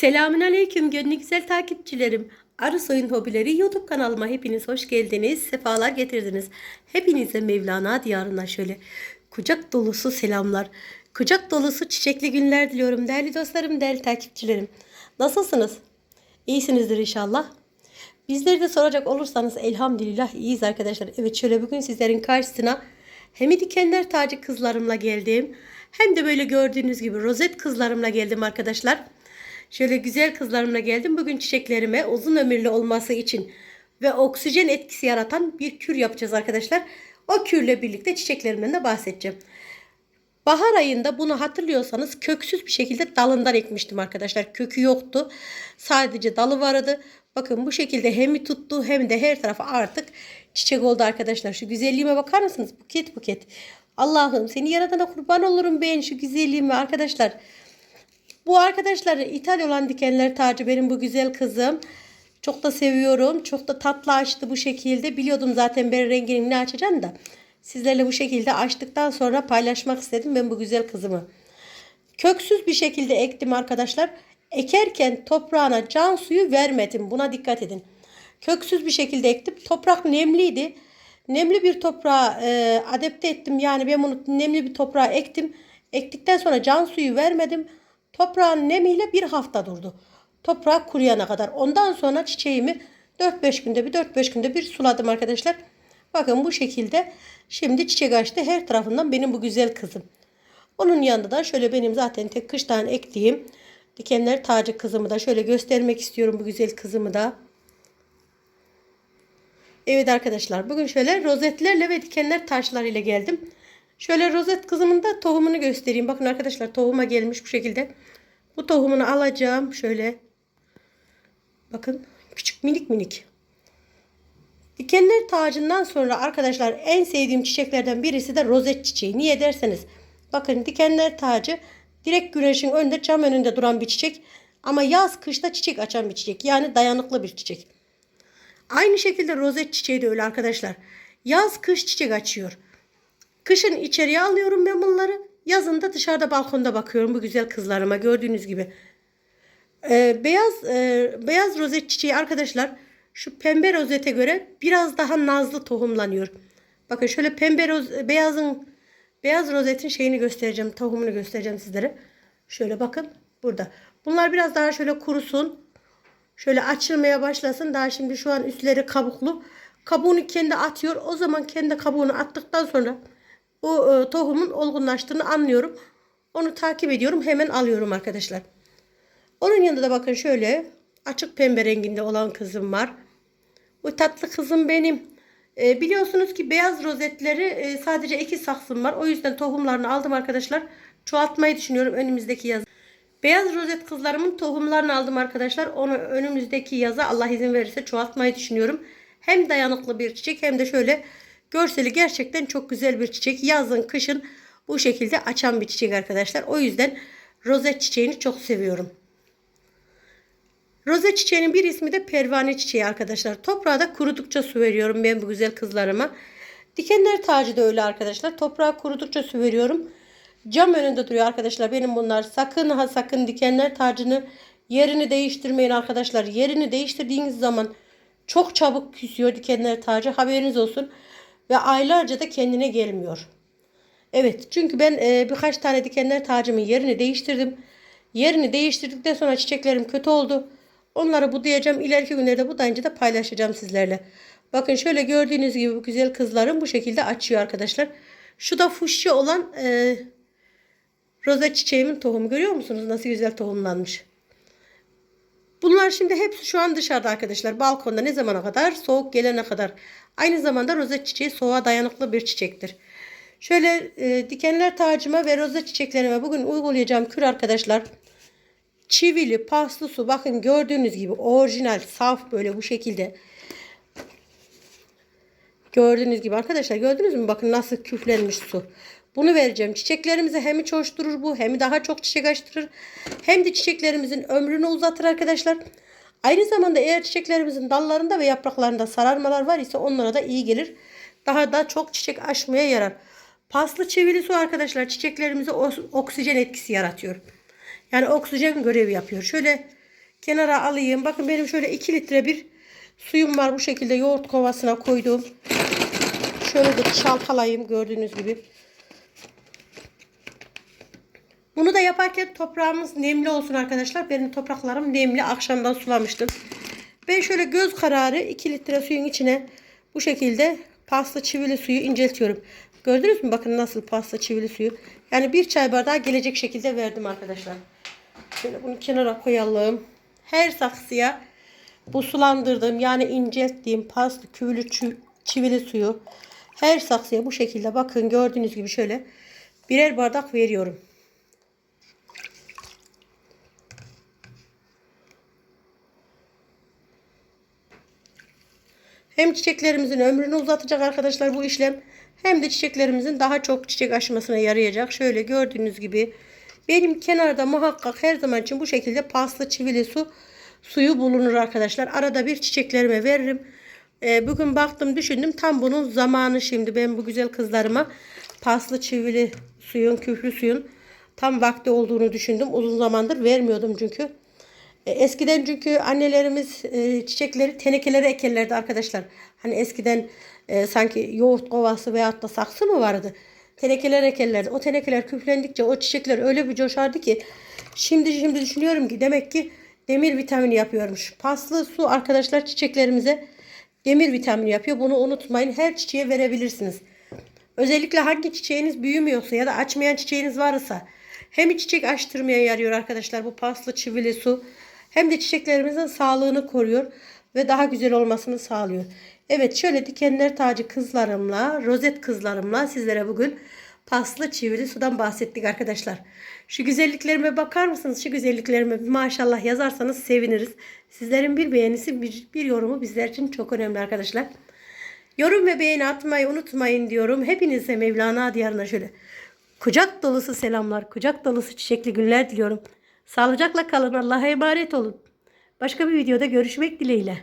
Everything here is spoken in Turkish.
Selamün Aleyküm gönlü güzel takipçilerim. Arı Soyun Hobileri YouTube kanalıma hepiniz hoş geldiniz. Sefalar getirdiniz. Hepinize Mevlana diyarına şöyle kucak dolusu selamlar. Kucak dolusu çiçekli günler diliyorum değerli dostlarım, değerli takipçilerim. Nasılsınız? İyisinizdir inşallah. Bizleri de soracak olursanız elhamdülillah iyiyiz arkadaşlar. Evet şöyle bugün sizlerin karşısına hem dikenler tacı kızlarımla geldim. Hem de böyle gördüğünüz gibi rozet kızlarımla geldim arkadaşlar. Şöyle güzel kızlarımla geldim. Bugün çiçeklerime uzun ömürlü olması için ve oksijen etkisi yaratan bir kür yapacağız arkadaşlar. O kürle birlikte çiçeklerimden de bahsedeceğim. Bahar ayında bunu hatırlıyorsanız köksüz bir şekilde dalından ekmiştim arkadaşlar. Kökü yoktu. Sadece dalı vardı. Bakın bu şekilde hem tuttu hem de her tarafa artık çiçek oldu arkadaşlar. Şu güzelliğime bakar mısınız? Buket buket. Allah'ım seni yaradana kurban olurum ben şu güzelliğime arkadaşlar. Bu arkadaşlar ithal olan dikenler tacı benim bu güzel kızım. Çok da seviyorum. Çok da tatlı açtı bu şekilde. Biliyordum zaten ben rengini ne açacağım da. Sizlerle bu şekilde açtıktan sonra paylaşmak istedim ben bu güzel kızımı. Köksüz bir şekilde ektim arkadaşlar. Ekerken toprağına can suyu vermedim. Buna dikkat edin. Köksüz bir şekilde ektim. Toprak nemliydi. Nemli bir toprağa e, adapte ettim. Yani ben bunu nemli bir toprağa ektim. Ektikten sonra can suyu vermedim. Toprağın nemiyle bir hafta durdu. Toprak kuruyana kadar. Ondan sonra çiçeğimi 4-5 günde bir 4-5 günde bir suladım arkadaşlar. Bakın bu şekilde şimdi çiçek açtı. Her tarafından benim bu güzel kızım. Onun yanında da şöyle benim zaten tek kıştan ektiğim dikenler tacı kızımı da şöyle göstermek istiyorum bu güzel kızımı da. Evet arkadaşlar bugün şöyle rozetlerle ve dikenler taşlarıyla geldim. Şöyle rozet kızımın da tohumunu göstereyim. Bakın arkadaşlar tohuma gelmiş bu şekilde. Bu tohumunu alacağım şöyle. Bakın küçük minik minik. Dikenler tacından sonra arkadaşlar en sevdiğim çiçeklerden birisi de rozet çiçeği. Niye derseniz bakın dikenler tacı direkt güneşin önünde cam önünde duran bir çiçek. Ama yaz kışta çiçek açan bir çiçek. Yani dayanıklı bir çiçek. Aynı şekilde rozet çiçeği de öyle arkadaşlar. Yaz kış çiçek açıyor. Kışın içeriye alıyorum ben bunları. Yazın da dışarıda balkonda bakıyorum bu güzel kızlarıma gördüğünüz gibi. Ee, beyaz e, beyaz rozet çiçeği arkadaşlar şu pembe rozete göre biraz daha nazlı tohumlanıyor. Bakın şöyle pembe roz, beyazın beyaz rozetin şeyini göstereceğim. Tohumunu göstereceğim sizlere. Şöyle bakın burada. Bunlar biraz daha şöyle kurusun. Şöyle açılmaya başlasın. Daha şimdi şu an üstleri kabuklu. Kabuğunu kendi atıyor. O zaman kendi kabuğunu attıktan sonra o e, tohumun olgunlaştığını anlıyorum. Onu takip ediyorum. Hemen alıyorum arkadaşlar. Onun yanında da bakın şöyle açık pembe renginde olan kızım var. Bu tatlı kızım benim. E, biliyorsunuz ki beyaz rozetleri e, sadece iki saksım var. O yüzden tohumlarını aldım arkadaşlar. Çoğaltmayı düşünüyorum önümüzdeki yaz. Beyaz rozet kızlarımın tohumlarını aldım arkadaşlar. Onu önümüzdeki yaza Allah izin verirse çoğaltmayı düşünüyorum. Hem dayanıklı bir çiçek hem de şöyle görseli gerçekten çok güzel bir çiçek. Yazın kışın bu şekilde açan bir çiçek arkadaşlar. O yüzden rozet çiçeğini çok seviyorum. Rozet çiçeğinin bir ismi de pervane çiçeği arkadaşlar. Toprağa da kurudukça su veriyorum ben bu güzel kızlarıma. Dikenler tacı da öyle arkadaşlar. Toprağa kurudukça su veriyorum. Cam önünde duruyor arkadaşlar benim bunlar. Sakın ha sakın dikenler tacını yerini değiştirmeyin arkadaşlar. Yerini değiştirdiğiniz zaman çok çabuk küsüyor dikenler tacı. Haberiniz olsun. Ve aylarca da kendine gelmiyor. Evet çünkü ben e, birkaç tane dikenler tacımın yerini değiştirdim. Yerini değiştirdikten sonra çiçeklerim kötü oldu. Onları budayacağım. İleriki günlerde budayınca da paylaşacağım sizlerle. Bakın şöyle gördüğünüz gibi bu güzel kızlarım bu şekilde açıyor arkadaşlar. Şu da fuşya olan e, roza çiçeğimin tohumu. Görüyor musunuz nasıl güzel tohumlanmış. Bunlar şimdi hepsi şu an dışarıda arkadaşlar. Balkonda ne zamana kadar? Soğuk gelene kadar. Aynı zamanda rozet çiçeği soğuğa dayanıklı bir çiçektir. Şöyle e, dikenler tacıma ve rozet çiçeklerime bugün uygulayacağım kür arkadaşlar. Çivili, paslı su. Bakın gördüğünüz gibi orijinal, saf böyle bu şekilde. Gördüğünüz gibi arkadaşlar gördünüz mü? Bakın nasıl küflenmiş su. Bunu vereceğim. Çiçeklerimizi hem coşturur bu hem daha çok çiçek açtırır. Hem de çiçeklerimizin ömrünü uzatır arkadaşlar. Aynı zamanda eğer çiçeklerimizin dallarında ve yapraklarında sararmalar var ise onlara da iyi gelir. Daha da çok çiçek açmaya yarar. Paslı çivili su arkadaşlar çiçeklerimize oksijen etkisi yaratıyor. Yani oksijen görevi yapıyor. Şöyle kenara alayım. Bakın benim şöyle 2 litre bir suyum var. Bu şekilde yoğurt kovasına koydum. Şöyle de çalkalayayım gördüğünüz gibi. Bunu da yaparken toprağımız nemli olsun arkadaşlar. Benim topraklarım nemli. Akşamdan sulamıştım. Ben şöyle göz kararı 2 litre suyun içine bu şekilde pasta çivili suyu inceltiyorum. Gördünüz mü? Bakın nasıl pasta çivili suyu. Yani bir çay bardağı gelecek şekilde verdim arkadaşlar. Şöyle bunu kenara koyalım. Her saksıya bu sulandırdığım yani incelttiğim pasta küvülü çivili suyu her saksıya bu şekilde bakın gördüğünüz gibi şöyle birer bardak veriyorum. Hem çiçeklerimizin ömrünü uzatacak arkadaşlar bu işlem. Hem de çiçeklerimizin daha çok çiçek açmasına yarayacak. Şöyle gördüğünüz gibi benim kenarda muhakkak her zaman için bu şekilde paslı çivili su suyu bulunur arkadaşlar. Arada bir çiçeklerime veririm. Ee, bugün baktım düşündüm tam bunun zamanı şimdi. Ben bu güzel kızlarıma paslı çivili suyun küflü suyun tam vakti olduğunu düşündüm. Uzun zamandır vermiyordum çünkü. E, Eskiden çünkü annelerimiz e, çiçekleri tenekelere ekerlerdi arkadaşlar. Hani eskiden e, sanki yoğurt kovası veyahut da saksı mı vardı? Tenekeler ekerlerdi. O tenekeler küflendikçe o çiçekler öyle bir coşardı ki şimdi şimdi düşünüyorum ki demek ki demir vitamini yapıyormuş. Paslı su arkadaşlar çiçeklerimize demir vitamini yapıyor. Bunu unutmayın. Her çiçeğe verebilirsiniz. Özellikle hangi çiçeğiniz büyümüyorsa ya da açmayan çiçeğiniz varsa hem çiçek açtırmaya yarıyor arkadaşlar bu paslı çivili su hem de çiçeklerimizin sağlığını koruyor ve daha güzel olmasını sağlıyor. Evet şöyle dikenler tacı kızlarımla rozet kızlarımla sizlere bugün paslı çivili sudan bahsettik arkadaşlar. Şu güzelliklerime bakar mısınız? Şu güzelliklerime maşallah yazarsanız seviniriz. Sizlerin bir beğenisi bir, bir yorumu bizler için çok önemli arkadaşlar. Yorum ve beğeni atmayı unutmayın diyorum. Hepinize Mevlana diyarına şöyle kucak dolusu selamlar, kucak dolusu çiçekli günler diliyorum. Sağlıcakla kalın, Allah'a emanet olun. Başka bir videoda görüşmek dileğiyle.